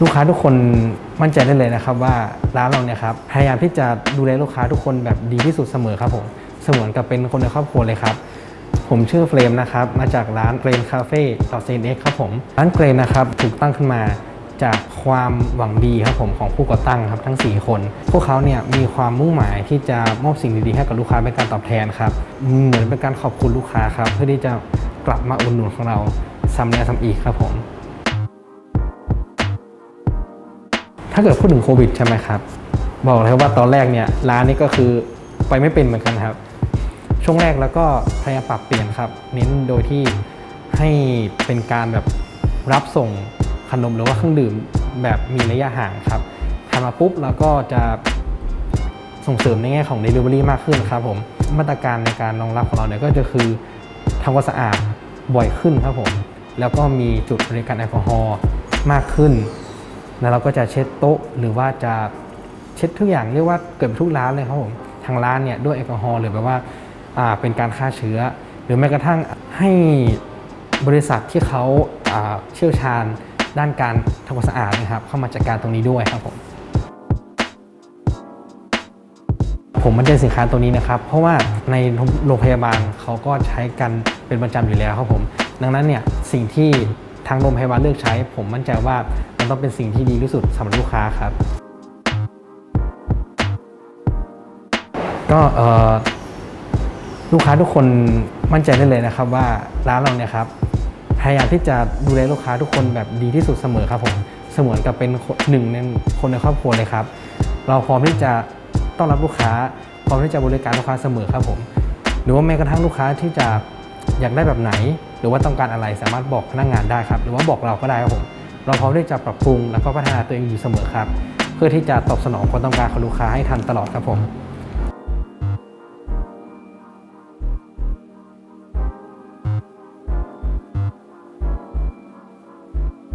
ลูกค้าทุกคนมั่นใจได้เลยนะครับว่าร้านเราเนี่ยครับพยายามที่จะดูแลลูกค้าทุกคนแบบดีที่สุดเสมอครับผมเสมือนกับเป็นคนในครอบครัวเลยครับผมชื่อเฟรมนะครับมาจากร้านเกรนคาเฟ่ต่อเซนเอ็กครับผมร้านเกรนนะครับถูกตั้งขึ้นมาจากความหวังดีครับผมของผู้ก่อตั้งครับทั้ง 4 คน พวกเขาเนี่ยมีความมุ่งหมายที่จะมอบสิ่งดีๆให้กับลูกค้าเป็นการตอบแทนครับเหมือนเป็นการขอบคุณลูกค้าครับเพื่อที่จะกลับมาอุดหนุนของเราซ้ำแล้วซ้ำอีกครับผม ถ้าเกิดพูดถึงโควิดใช่ไหมครับ บอกเลยว่าตอนแรกเนี่ยร้านนี้ก็คือไปไม่เป็นเหมือนกันครับ ช่วงแรกแล้วก็พยายามปรับเปลี่ยนครับ เน้นโดยที่ให้เป็นการแบบรับส่งขนมหรือว่าเครื่องดื่มแบบมีระยะห่างครับทำมาปุ๊บแล้วก็จะส่งเสริมในแง่ของ Delivery มากขึ้นครับผมมาตรการในการรองรับของเราเนี่ยก็จะคือทำความสะอาดบ่อยขึ้นครับผม แล้วก็มีจุดบริการแอลกอฮอล์มากขึ้น แล้วเราก็จะเช็ดโต๊ะหรือว่าจะเช็ดทุกอย่างเรียกว่าเกือบทุกร้านเลยครับผมทางร้านเนี่ยด้วยแอลกอฮอล์หรือแบบว่าอ่าเป็นการฆ่าเชื้อ หรือแม้กระทั่งให้บริษัทที่เขาอ่าเชี่ยวชาญด้านการทำความสะอาดนะครับ เข้ามาจัดการตรงนี้ด้วยครับผมผมมั่นใจสินค้าตัวนี้นะครับ เพราะว่าในโรงพยาบาลเขาก็ใช้กันเป็นประจำอยู่แล้วครับผม ดังนั้นเนี่ยสิ่งที่ ทางโรงพยาบาลเลือกใช้ ผมมั่นใจว่ามันต้องเป็นสิ่งที่ดีที่สุดสำหรับลูกค้าครับ ก็ลูกค้าทุกคนมั่นใจได้เลยนะครับว่าร้านเราเนี่ยครับพยายามที่จะดูแลลูกค้าทุกคนแบบดีที่สุดเสมอครับผมเสมือนกับเป็นหนึ่งในคนในครอบครัวเลยครับ เราพร้อมที่จะต้อนรับลูกค้า พร้อมที่จะบริการลูกค้าเสมอครับผม หรือว่าแม้กระทั่งลูกค้าที่จะอยากได้แบบไหน หรือว่าต้องการอะไรสามารถบอกพนักงานได้ครับ หรือว่าบอกเราก็ได้ครับผม เราพร้อมที่จะปรับปรุงแล้วก็พัฒนาตัวเองอยู่เสมอครับ เพื่อที่จะตอบสนองความต้องการของลูกค้าให้ทันตลอดครับผม